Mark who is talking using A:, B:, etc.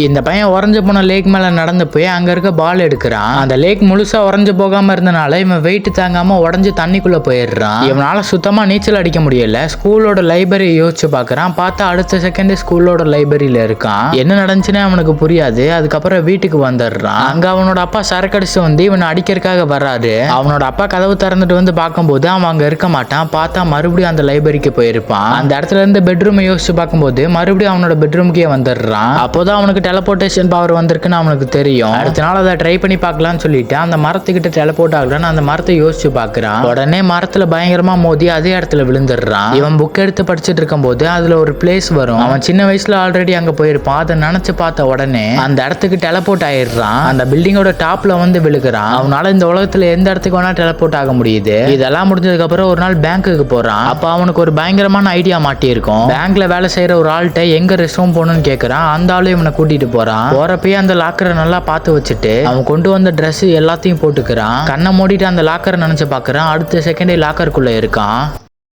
A: இந்த பையன் உறைஞ்சு போன லேக் மேல நடந்து போய் அங்க இருக்க பால் எடுக்கிறான். அந்த லேக் முழுசா உறைஞ்சு போகாமல் இருந்தனால இவன் வெயிட் தாங்காம உடஞ்சு தண்ணிக்குள்ளே போயிடுறான். இவனால சுத்தமா நீச்சல் அடிக்க முடியல. ஸ்கூலோட லைப்ரரி யோசிச்சு பாக்குறான். பார்த்தா அடுத்த செகண்ட் ஸ்கூலோட லைப்ரரியில இருக்கான். என்ன நடந்துச்சுன்னு அவனுக்கு புரியாது. அதுக்கப்புறம் வீட்டுக்கு வந்துடுறான். அங்க அவனோட அப்பா சரக்கடிச்சு வந்து இவனை அடிக்கிறதுக்காக வர்றாரு. அவனோட அப்பா கதவு திறந்துட்டு வந்து பார்க்கும்போது அவன் அங்கே இருக்க மாட்டான். பார்த்தா மறுபடியும் அந்த லைப்ரரிக்கு போயிருப்பான். அந்த இடத்துல இருந்து பெட்ரூமை யோசிச்சு பார்க்கும்போது மறுபடியும் அவனோட பெட்ரூமுக்கே வந்துடுறான். அப்போதான் அவனுக்கு டெலபோர்டேஷன் பவர் வந்திருக்குன்னு அவனுக்கு தெரியும். அடுத்த நாள் அதை ட்ரை பண்ணி பார்க்கலாம்னு சொல்லிட்டு அந்த மரத்துக்கிட்ட டெலபோர்ட் ஆகலான்னு அந்த மரத்தை யோசிச்சு பார்க்கறான். உடனே மரத்துல பயங்கரமா மோதி அதே இடத்துல விழுந்துடுறான். இவன் புக் எடுத்து படிச்சுட்டு இருக்கும்போது அதுல ஒரு பிளேஸ் வரும். அவன் சின்ன வயசுல ஆல்ரெடி அங்க போயிருப்பான். அதை நினைச்சு பார்த்த உடனே அந்த இடத்துக்கு டெலபோர்ட் ஆயிடுறான். அந்த பில்டிங்கோட டாப்ல வந்து விழுகிறான். அவனால இந்த உலகத்துல எந்த இடத்துக்கு வேணா டெலபோர்ட் ஆக முடியுது. இதெல்லாம் முடிஞ்சதுக்கு அப்புறம் ஒரு நாள் பேங்க்குக்கு போறான். அப்ப அவனுக்கு ஒரு பயங்கரமான ஐடியா மாட்டியிருக்கும். பேங்க்ல வேலை செய்யற ஒரு ஆள்கிட்ட எங்க ரெஸ்ட் ரூம் போகணும்னு கேக்குறான். அந்த ஆளு இவனை கூட்டிட்டு போறான். போறப்பயே அந்த லாக்கரை நல்லா பார்த்து வச்சுட்டு அவன் கொண்டு வந்த ட்ரெஸ் எல்லாத்தையும் போட்டுக்கிறான். கண்ணை மூடிட்டு அந்த லாக்கரை நினைச்சு பாக்குறான் அடுத்த செகண்டே லாக்கருக்குள்ள இருக்கான்.